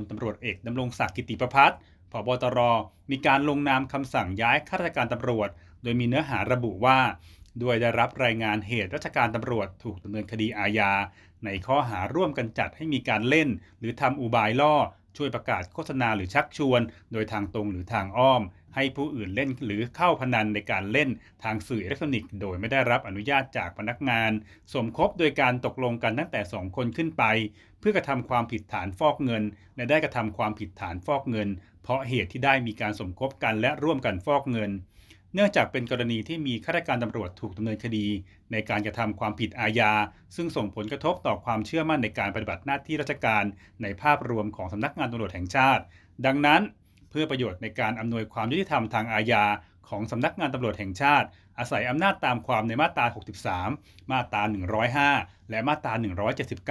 ลตำรวจเอกดำรงศักดิ์กิติประพัฒน์ผบตร มีการลงนามคำสั่งย้ายข้าราชการตำรวจ โดยมีเนื้อหาระบุว่า ด้วยได้รับรายงานเหตุราชการตำรวจถูกดำเนินคดีอาญา ในข้อหาร่วมกันจัดให้มีการเล่น หรือทำอุบายล่อ ช่วยประกาศโฆษณาหรือชักชวน โดยทางตรงหรือทางอ้อม ให้ผู้อื่นเล่นหรือเข้าพนันในการเล่นทางสื่ออิเล็กทรอนิกส์โดยไม่ได้รับอนุญาตจากพนักงาน สมคบโดยการตกลงกันตั้งแต่ 2 คนขึ้นไป เพื่อกระทำความผิดฐานฟอกเงิน และได้กระทำความผิดฐานฟอกเงิน เพราะเหตุที่ได้มีการสมคบกันและร่วมกันฟอกเงิน เนื่องจากเป็นกรณีที่มีข้าราชการตำรวจถูกดำเนินคดี ในการกระทำความผิดอาญา ซึ่งส่งผลกระทบต่อความเชื่อมั่นในการปฏิบัติหน้าที่ราชการ ในภาพรวมของสำนักงานตำรวจแห่งชาติ ดังนั้น เพื่อประโยชน์ในการอำนวยความยุติธรรมทางอาญาของสำนักงานตำรวจแห่งชาติ อาศัยอำนาจตามความในมาตรา 63 มาตรา 105 และมาตรา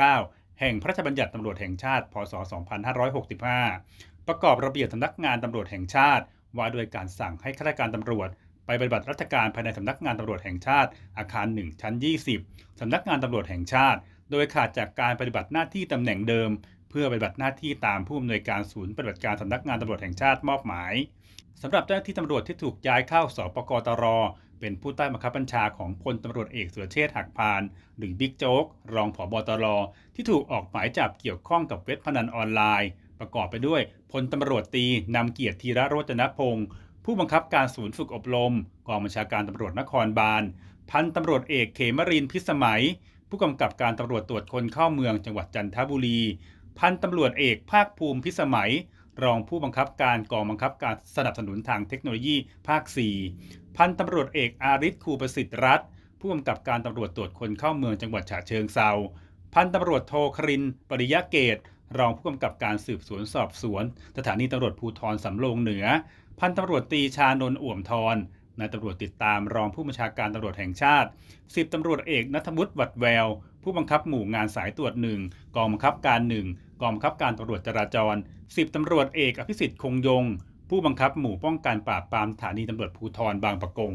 179 แห่งพระราชบัญญัติตำรวจแห่งชาติ พศ 2565 ประกอบระเบียบสำนักงานตำรวจแห่งชาติ ว่าด้วยการสั่งให้ข้าราชการตำรวจ ไปปฏิบัติราชการภายในสำนักงานตำรวจแห่งชาติ อาคาร 1 ชั้น 20สำนักงานตำรวจแห่งชาติ โดยขาดจากการปฏิบัติหน้าที่ตำแหน่งเดิม เพื่อปฏิบัติหน้าที่ตามผู้อำนวยการศูนย์ปฏิบัติการสำนักงานตำรวจแห่งชาติมอบหมายสำหรับเจ้าหน้าที่ตำรวจที่ถูกย้ายเข้าสปกตร เป็นผู้ใต้บังคับบัญชาของพลตำรวจเอกสุรเชษฐ์หักพาน หรือบิ๊กโจ๊ก รองผบตร ที่ถูกออกหมายจับเกี่ยวข้องกับเว็บพนันออนไลน์ ประกอบไปด้วยพลตำรวจตีนำเกียรติธีระโรจนพงศ์ ผู้บังคับการศูนย์ฝึกอบรม กองบัญชาการตำรวจนครบาล พันตำรวจเอกเขมรินพิสมัย ผู้กำกับการตำรวจตรวจคนเข้าเมืองจังหวัดจันทบุรี พันตำรวจเอกภาคภูมิพิสมัย รองผู้บังคับการกองบังคับการสนับสนุนทางเทคโนโลยีภาค 4 พันตำรวจเอกอาริศครูประสิทธิ์รัฐผู้กำกับการตำรวจตรวจคนเข้าเมืองจังหวัดฉะเชิงเซาพันตำรวจโทครินปริยะเกตรองผู้กำกับการสืบสวนสอบสวน สถานีตำรวจภูธรสำโรงเหนือ พันตำรวจตีชานนท์อ่วมทรนายตำรวจติดตามรองผู้บัญชาการตำรวจแห่งชาติสิบตำรวจเอกนัทวุฒิวัดแวว ผู้บังคับหมู่งานสายตรวจหนึ่งกองบังคับการหนึ่งกองบังคับการตำรวจจราจรสิบตำรวจเอกอภิสิทธิ์คงยง ผู้บังคับหมู่ป้องกันปราบปรามสถานีตำรวจภูธรบางปะกง